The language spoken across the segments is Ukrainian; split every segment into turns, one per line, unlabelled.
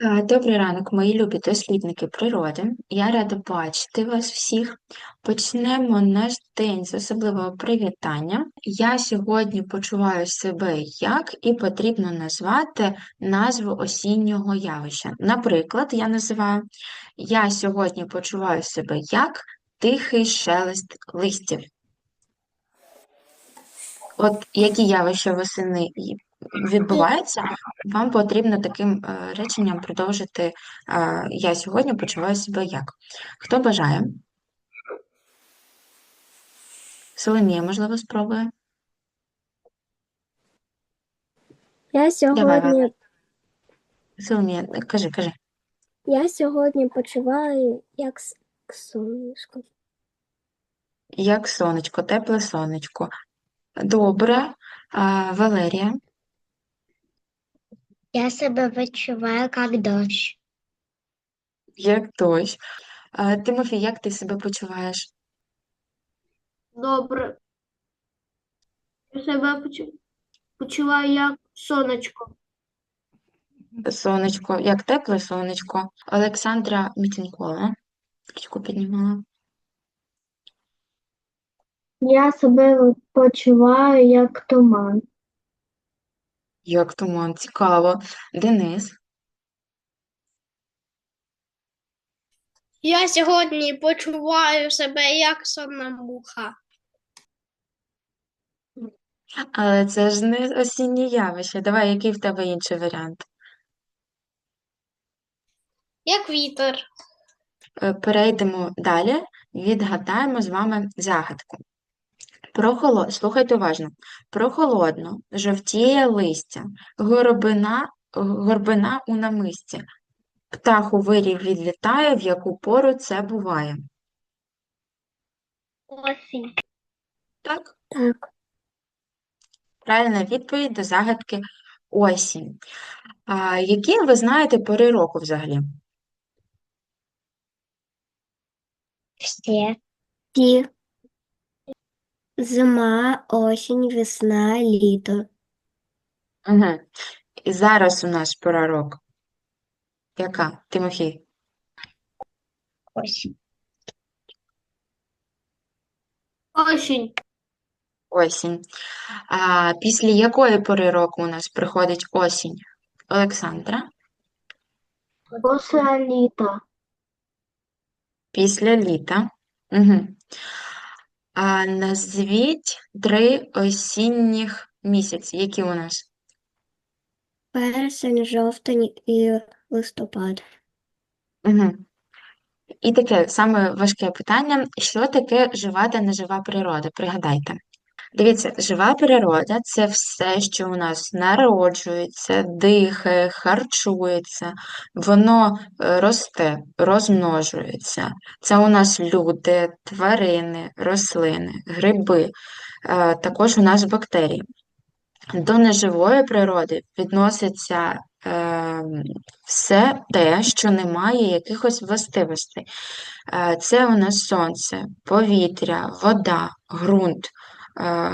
Е, Добрий ранок, мої любі дослідники природи. Я рада бачити вас всіх. Почнемо наш день з особливого привітання. Я сьогодні почуваю себе як і потрібно назвати назву осіннього явища. Наприклад, я називаю Я сьогодні почуваю себе як тихий шелест листів. От які явища восени відбуваються, вам потрібно таким е, реченням продовжити е, Я сьогодні почуваю себе як. Хто бажає? Соломія, можливо, спробує?
Я сьогодні,
Соломія, кажи, кажи.
я сьогодні почуваю як сонечко.
Як сонечко, тепле сонечко. Добре. А, Валерія,
Я себе відчуваю як дощ.
як дощ. А, Тимофій, як ти себе почуваєш?
Добре. Я себе почу- почуваю як сонечко.
Сонечко, як тепле сонечко. Олександра Мітінкова. Ручку піднімала.
Я себе почуваю як туман.
Як туман, цікаво. Денис,
Я сьогодні почуваю себе як сонна муха.
але це ж не осіннє явище. Давай, який в тебе інший варіант?
Як вітер.
Е, Перейдемо далі, відгадаємо з вами загадку. Прохоло... Слухайте уважно. Прохолодно, жовтіє листя, горобина, горбина у намисті. Птах у вирі відлітає, в яку пору це буває.
Осінь.
Так?
Так,
Правильна відповідь до загадки осінь. А, які ви знаєте пори року взагалі?
Всі.
Зима, осінь, весна, літо.
Угу. І зараз у нас пора року. Яка? Тимофій?
Ось.
Осінь.
Осінь. А після якої пори року у нас приходить осінь? Олександра?
Після літа.
Після літа. Угу. А назвіть три осінніх місяці. Які у нас?
Вересень, жовтень і листопад.
Угу. І таке саме важке питання: що таке жива та нежива природа? Пригадайте. Дивіться, жива природа це все, що у нас народжується, дихає, харчується, воно е, росте, розмножується. Це у нас люди, тварини, рослини, гриби, е, також у нас бактерії. До неживої природи відноситься е, все те, що не має якихось властивостей. Е, Це у нас сонце, повітря, вода, ґрунт,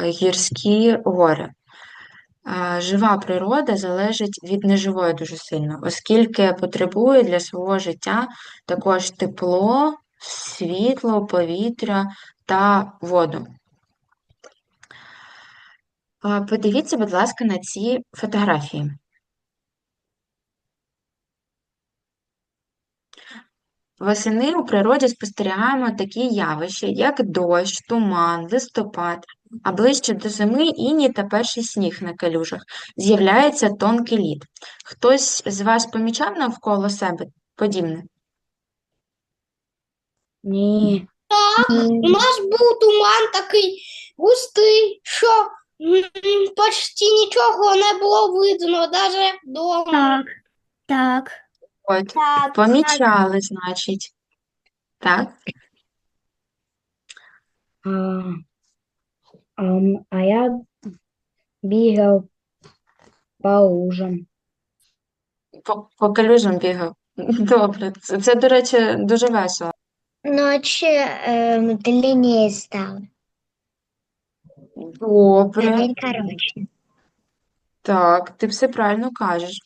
гірські гори. Е, Жива природа залежить від неживої дуже сильно, оскільки потребує для свого життя також тепло, світло, повітря та воду. Е, Подивіться, будь ласка, на ці фотографії. Восени у природі спостерігаємо такі явища, як дощ, туман, листопад, а ближче до зими іній та перший сніг на калюжах. З'являється тонкий лід. Хтось з вас помічав навколо себе подібне?
Ні.
У нас був туман такий густий, що почти нічого не було видно, навіть вдома.
Так, так.
От,
Так,
помічали, значить. Так?
А, а, я бігав по лужам.
По, по калюжам бігав. Добре. Це, це, до речі, дуже весело.
Ночі ем, длиннее стало.
Добре.
День.
Так, ти все правильно кажеш.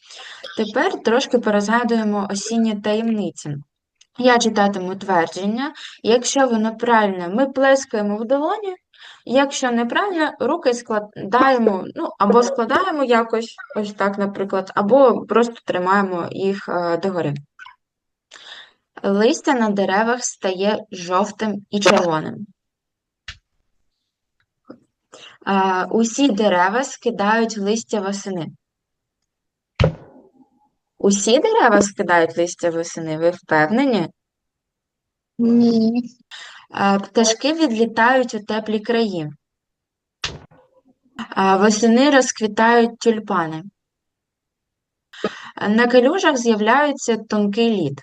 Тепер трошки порозгадуємо осінні таємниці. Я читатиму твердження. Якщо воно правильне, ми плескаємо в долоні. Якщо неправильно, руки складаємо, ну, або складаємо якось, ось так, наприклад, або просто тримаємо їх е, догори. Листя на деревах стає жовтим і червоним. Е, Усі дерева скидають листя восени. Усі дерева скидають листя восени, ви впевнені?
Ні.
Е, Пташки відлітають у теплі краї. Е, Восени розквітають тюльпани. Е, На калюжах з'являється тонкий лід.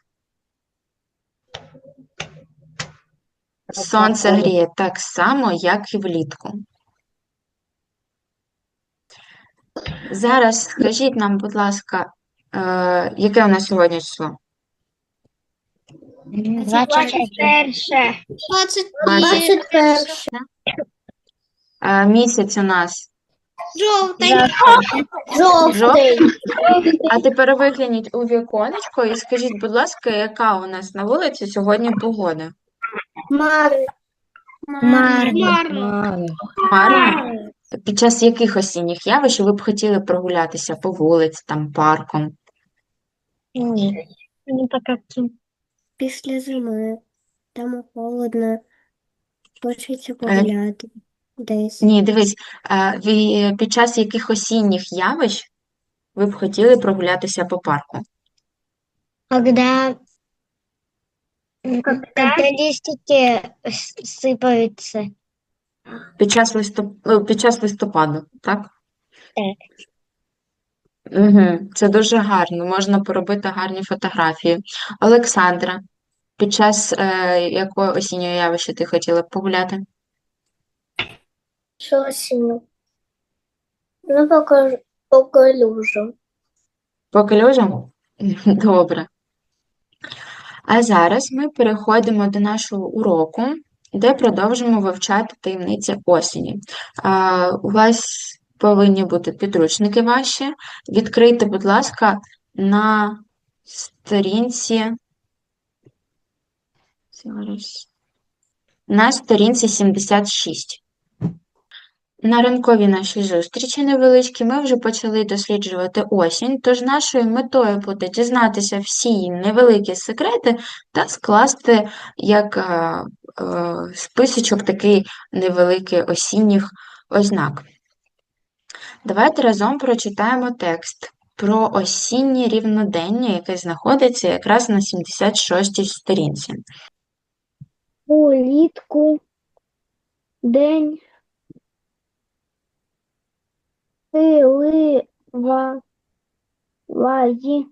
Сонце гріє так само, як і влітку. Зараз скажіть нам, будь ласка, яке у нас сьогодні число?
21.
21.
Е, Місяць у нас
Жовтий.
жовтий. А тепер вигляніть у віконечко і скажіть, будь ласка, яка у нас на вулиці сьогодні погода?
Марно.
Марно.
Мало.
Хмарно? Під час яких осінніх явищ ви б хотіли прогулятися по вулиці, там, парком?
Ні. Не по каким.
Після зими. Там холодно. Хочеться погуляти десь.
Ні, дивись, е, ви під час яких осінніх явищ ви б хотіли прогулятися по парку?
Когда, когда листики с- сыпаются.
Під час листоп... е, під час листопаду, так?
Так.
Угу. Це дуже гарно, можна поробити гарні фотографії. Олександра, під час е, якого осіннього явища ти хотіла б погуляти?
Что осенью? Ну, покажу, покажу.
По калюжам? Добре. А зараз ми переходимо до нашого уроку, де продовжимо вивчати таємниці осені. А, у вас повинні бути підручники ваші. Відкрийте, будь ласка, на сторінці. На сторінці 76. На ранковій нашій зустрічі невеличкій ми вже почали досліджувати осінь, тож нашою метою буде дізнатися всі невеликі секрети та скласти як е, е, списочок такий невеликий осінніх ознак. Давайте разом прочитаємо текст про осіннє рівнодення, яке знаходиться якраз на 76-й сторінці.
Улітку день силива вазі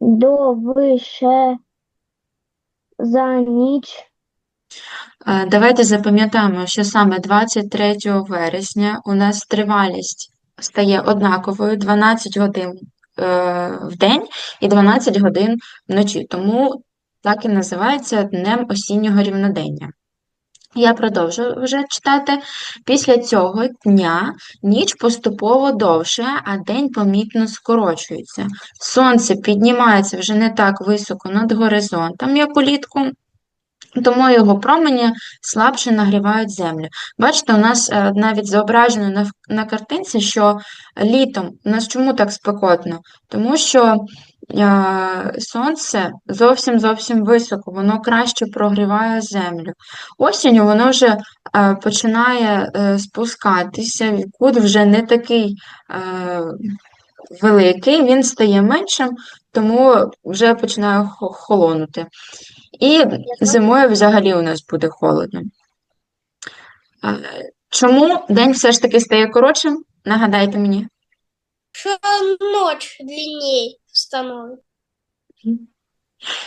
до вище за ніч
Давайте запам'ятаємо, що саме 23 вересня у нас тривалість стає однаковою 12 годин е, в день і 12 годин вночі. Тому так і називається Днем осіннього рівнодення. Я продовжу вже читати. Після цього дня ніч поступово довше, а день помітно скорочується. Сонце піднімається вже не так високо над горизонтом, як улітку, тому його промені слабше нагрівають землю. Бачите, у нас е, навіть зображено на, картинці, що літом у нас чому так спекотно? Тому що е, сонце зовсім зовсім високо, воно краще прогріває землю. Осінню воно вже е, починає спускатися, кут вже не такий великий, він стає меншим, тому вже починає холонути. І зимою взагалі у нас буде холодно. Чому день все ж таки стає коротшим? Нагадайте мені.
Що ніч длиннее становиться.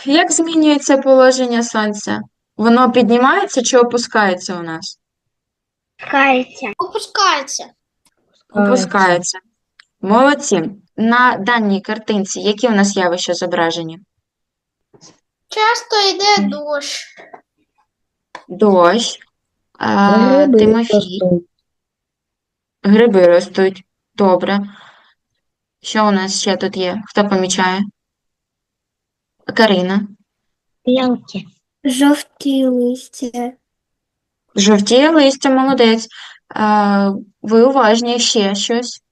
Як змінюється положення сонця? Воно піднімається чи опускається у нас?
кайця.
Опускається.
Опускається. Молодці. На даній картинці які у нас явища зображені?
Часто йде дощ.
Дощ, а,
Гриби
Тимофій,
ростуть.
гриби ростуть. Добре. Що у нас ще тут є? Хто помічає? Карина.
Білки.
Жовті листя.
Жовтіє листя, молодець. Е, ви уважні, ще щось.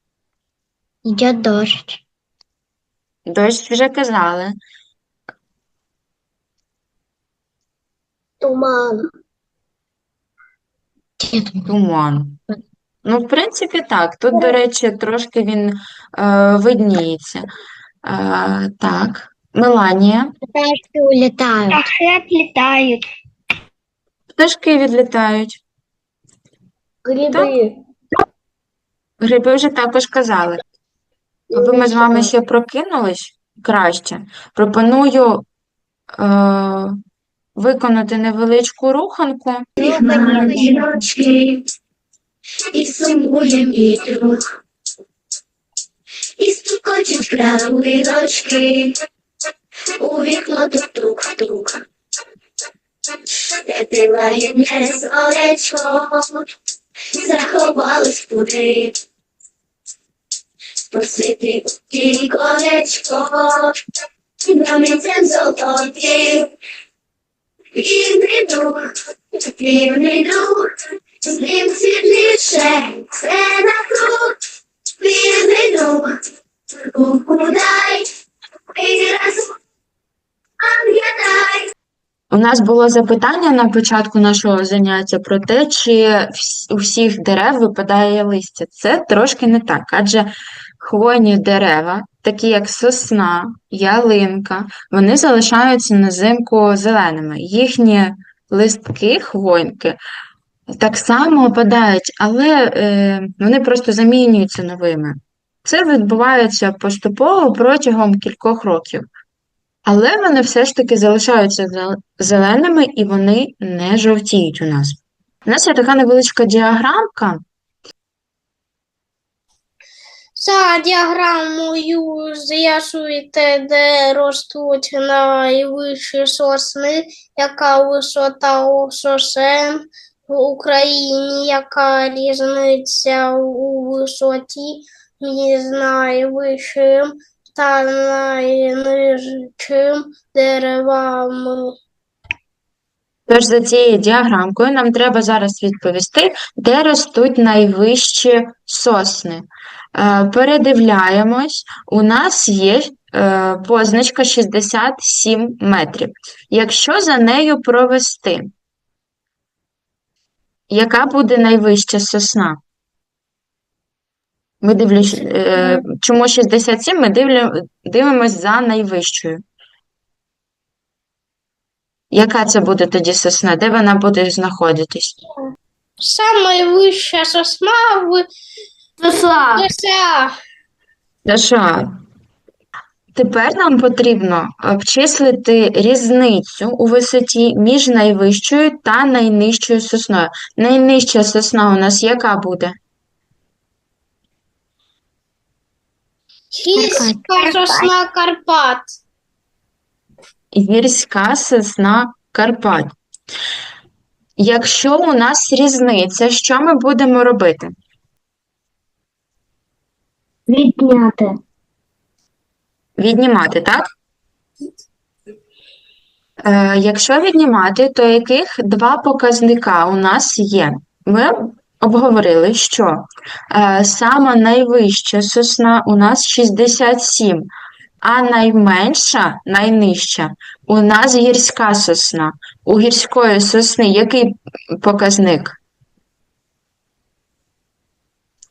Йде дощ.
Дощ вже казали.
Туман.
Туман. Ну, в принципі, так. Тут, до речі, трошки він е, видніється. Е, так. Меланія.
Пташки улітають. Пташки літають.
Пташки відлітають.
Гриби.
Гриби вже також казали. Аби ми з вами ще прокинулись краще, пропоную е, виконати невеличку руханку.
на діночки, і сумує мій друг, і стукочуть краулиночки, у вікно тук-тук-тук. Де ти лагідне сонечко, заховалось туди, просити у тій колечко, промінцем золотим. Вірний дух, вірний дух, з ним світліше, все навкруг. Вірний дух, руку дай, і разом пам'ятай.
У нас було запитання на початку нашого заняття про те, чи у всіх дерев випадає листя. Це трошки не так, адже хвойні дерева, такі як сосна, ялинка, вони залишаються на зимку зеленими. Їхні листки, хвойники, так само опадають, але е, вони просто замінюються новими. Це відбувається поступово протягом кількох років. Але вони все ж таки залишаються зеленими і вони не жовтіють у нас. У нас є така невеличка діаграмка.
За діаграмою з'ясуйте, де ростуть найвищі сосни, яка висота сосен в Україні, яка різниця у висоті між найвищим та найнижчим деревами.
Тож за цією діаграмкою нам треба зараз відповісти, де ростуть найвищі сосни. Е, Передивляємось, у нас є е, позначка 67 метрів. Якщо за нею провести, яка буде найвища сосна? Ми дивлюсь, е, чому 67? Ми дивимось за найвищою. Яка це буде тоді сосна? Де вона буде знаходитись?
Саме вища сосна в США.
США. Тепер нам потрібно обчислити різницю у висоті між найвищою та найнижчою сосною. Найнижча сосна у нас яка буде?
Гірська сосна Карпат.
Гірська сосна Карпат. Якщо у нас різниця, що ми будемо робити?
Відняти.
Віднімати, так? Е, якщо віднімати, то яких два показника у нас є? Ми обговорили, що е, сама найвища сосна у нас 67, а найменша, найнижча у нас гірська сосна. У гірської сосни який показник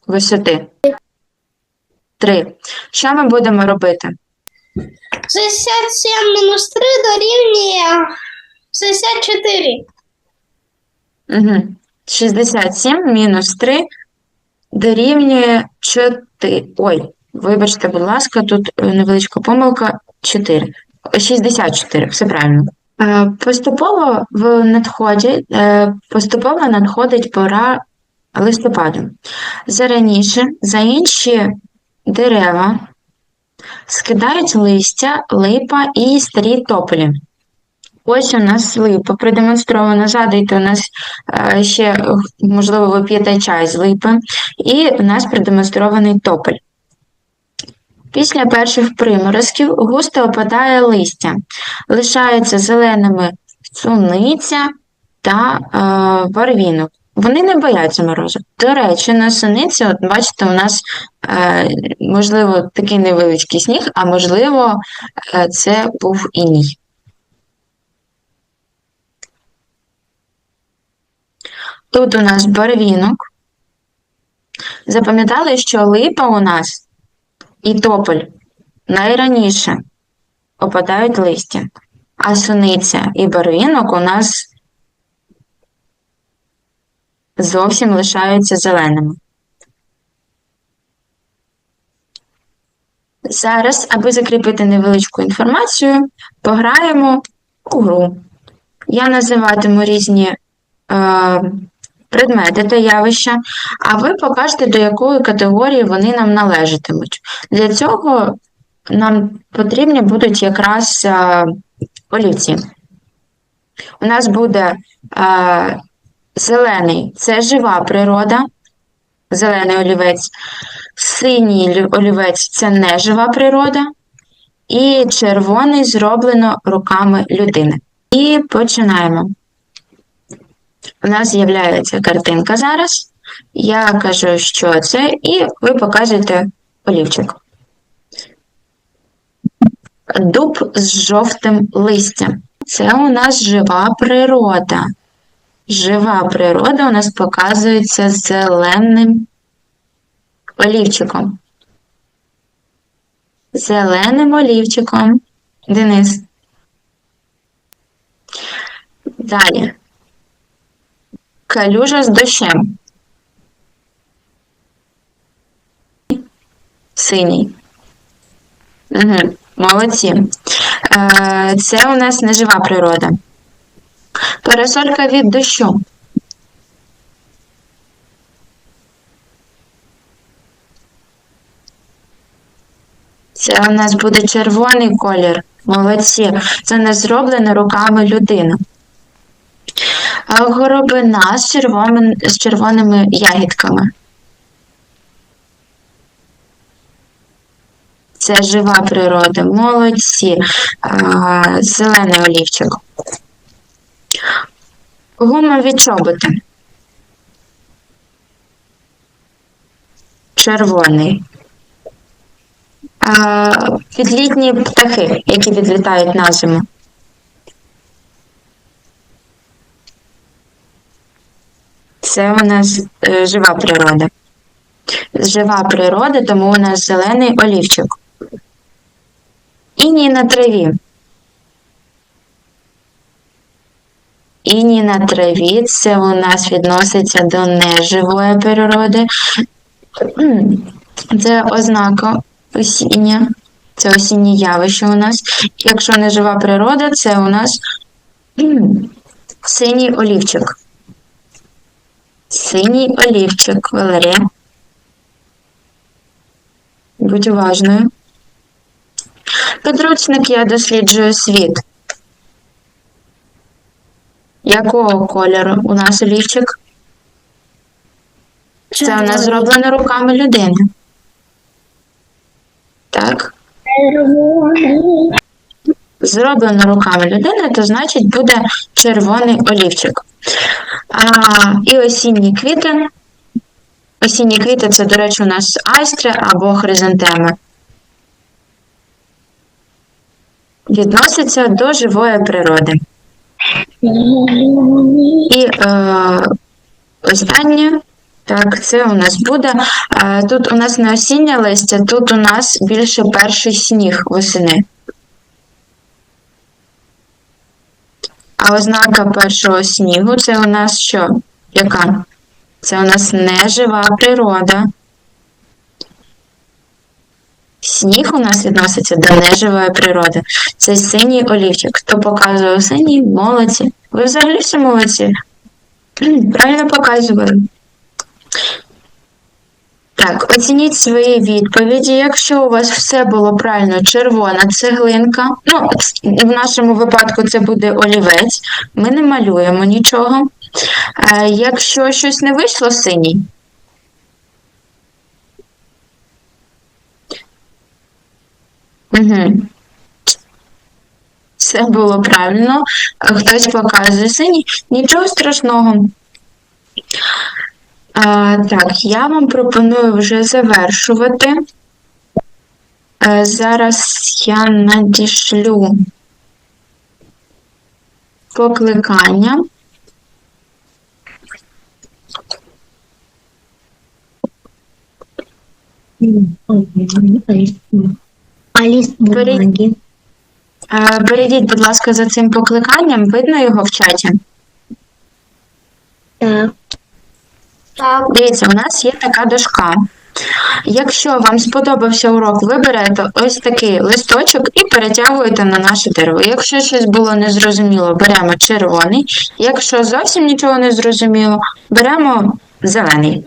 висоти? Три. Що ми будемо робити?
67 мінус 3 дорівнює 64.
Угу. 67 мінус 3 дорівнює 4. Ой, вибачте, будь ласка, тут е, невеличка помилка 4. 64, все правильно. Е, Поступово в надході, е, поступово надходить пора листопаду. Зараніше за інші дерева скидають листя, липа і старі тополі. Ось у нас липа продемонстровано. Згадуйте, у нас е, ще, можливо, ви п'єте чай з липи. І у нас продемонстрований тополь. Після перших приморозків густо опадає листя. Лишаються зеленими суниця та е, барвінок. Вони не бояться морозу. До речі, на суниці, от бачите, у нас е, можливо такий невеличкий сніг, а можливо, е, це був іній. Тут у нас барвінок. Запам'ятали, що липа у нас і тополь найраніше опадають листя, а суниця і барвінок у нас зовсім лишаються зеленими. Зараз, аби закріпити невеличку інформацію, пограємо у гру. Я називатиму різні е, предмети та явища, а ви покажете, до якої категорії вони нам належатимуть. Для цього нам потрібні будуть якраз е, олівці. У нас буде е, зелений це жива природа, зелений олівець, синій олівець це нежива природа, і червоний зроблено руками людини. І починаємо. У нас з'являється картинка зараз. Я кажу, що це, і ви показуєте олівчик. Дуб з жовтим листям. Це у нас жива природа. Жива природа у нас показується зеленим олівчиком. Зеленим олівчиком. Денис. Далі. Калюжа з дощем. Синій. Угу. Молодці. Е, це у нас нежива природа. Парасолька від дощу. Це у нас буде червоний колір. Молодці. Це не зроблено руками людини. Горобина з, червоними, з червоними ягідками. Це жива природа. Молодці. Зелений олівчик. Гумові чоботи. Червоний. А, підлітні птахи, які відлітають на зиму. Це у нас е, жива природа. Жива природа, тому у нас зелений олівчик. Іній на траві. Іній на траві це у нас відноситься до неживої природи. Це ознака осіння. Це осіннє явище у нас. Якщо нежива природа, це у нас синій олівчик. Синій олівчик, Валерія. Будь уважною. Підручник я досліджую світ. Якого кольору у нас олівчик? Це у нас зроблено руками людини. Так? Зроблено руками людини, то значить буде червоний олівчик. А, і осінні квіти. Осінні квіти це, до речі, у нас айстри або хризантеми. Відносяться до живої природи. І е, останнє, так, це у нас буде. Е, тут у нас не осіннє листя, тут у нас більше перший сніг восени. А ознака першого снігу це у нас що? Яка? Це у нас нежива природа. Сніг у нас відноситься до неживої природи. Це синій олівчик. Хто показував синій, молодці. Ви взагалі всі молодці. Правильно показували. Так, оцініть свої відповіді. Якщо у вас все було правильно, червона цеглинка. Ну, в нашому випадку це буде олівець. Ми не малюємо нічого. Е, якщо щось не вийшло, синій. Угу. Все було правильно. Хтось показує синій. Нічого страшного. А, так, я вам пропоную вже завершувати. Е, зараз я надішлю покликання.
А лист бумаги?
Перейдіть, будь ласка, за цим покликанням. Видно його в чаті?
Так.
Так.
Дивіться, у нас є така дошка. Якщо вам сподобався урок, ви берете ось такий листочок і перетягуєте на наше дерево. Якщо щось було незрозуміло, беремо червоний. Якщо зовсім нічого не зрозуміло, беремо зелений.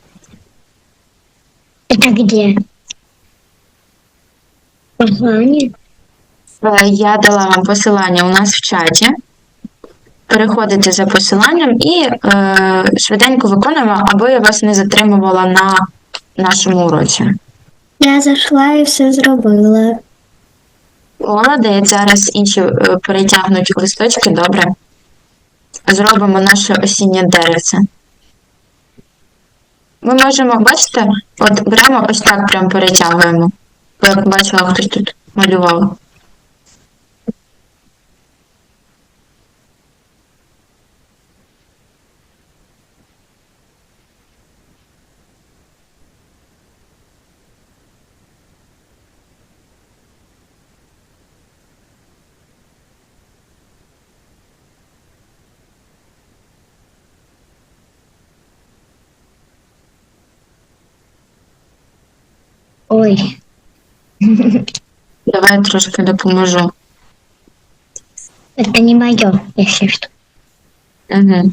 Это где?
Е, Я дала вам посилання у нас в чаті. Переходите за посиланням і е, швиденько виконуємо, аби я вас не затримувала на нашому уроці.
Я зайшла і все зробила.
Молодець, зараз інші е, перетягнуть листочки, добре. Зробимо наше осіннє деревце. Ми можемо, бачите, от беремо ось так прям перетягуємо. Бо Як бачила, хтось тут малював.
Ой,
Давай трошки допоможу.
это не мое, если что.
Угу.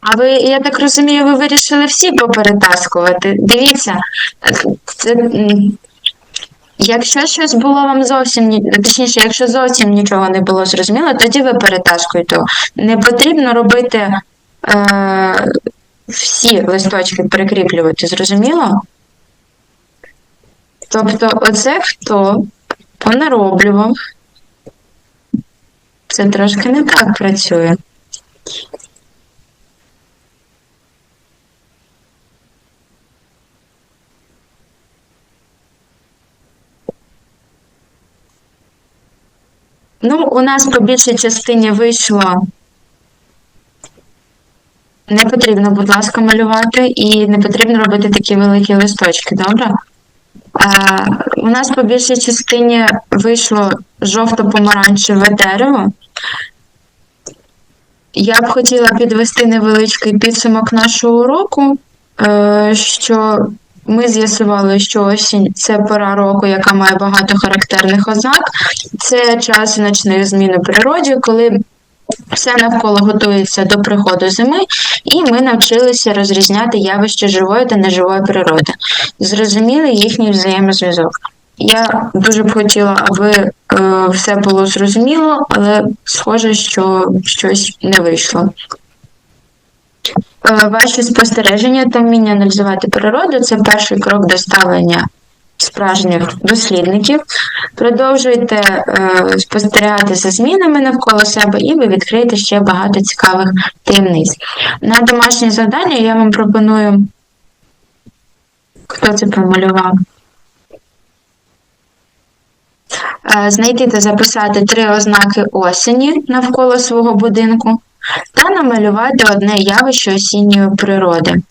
А ви, я так розумію, ви вирішили всі поперетаскувати. Дивіться, це, якщо щось було вам зовсім точніше, якщо зовсім нічого не було зрозуміло, тоді ви перетаскуєте. Не потрібно робити е, всі листочки прикріплювати, зрозуміло? Тобто, оце хто понароблював. Це трошки не так працює. Ну, у нас по більшій частині вийшло. Не потрібно, будь ласка, малювати, і не потрібно робити такі великі листочки, добре? А, у нас по більшій частині вийшло жовто-помаранчеве дерево. Я б хотіла підвести невеличкий підсумок нашого уроку, е, що ми з'ясували, що осінь це пора року, яка має багато характерних ознак. Це час значних змін у природі, коли все навколо готується до приходу зими, і ми навчилися розрізняти явища живої та неживої природи. Зрозуміли їхній взаємозв'язок. Я дуже б хотіла, аби е, все було зрозуміло, але схоже, що щось не вийшло. Е, Ваші спостереження та вміння аналізувати природу це перший крок до ставлення справжніх дослідників. Продовжуйте е, спостерігати за змінами навколо себе, і ви відкриєте ще багато цікавих таємниць. На домашнє завдання я вам пропоную. Хто це промалював? Е, Знайти та записати три ознаки осені навколо свого будинку та намалювати одне явище осінньої природи.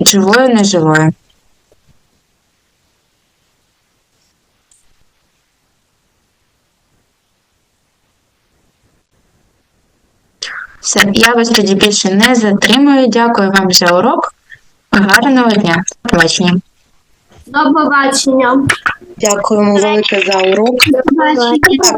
Живою, неживою. Все, я вас тоді більше не затримую. Дякую вам за урок. Гарного дня. До побачення.
До побачення.
Дякуємо велике за урок.
До побачення.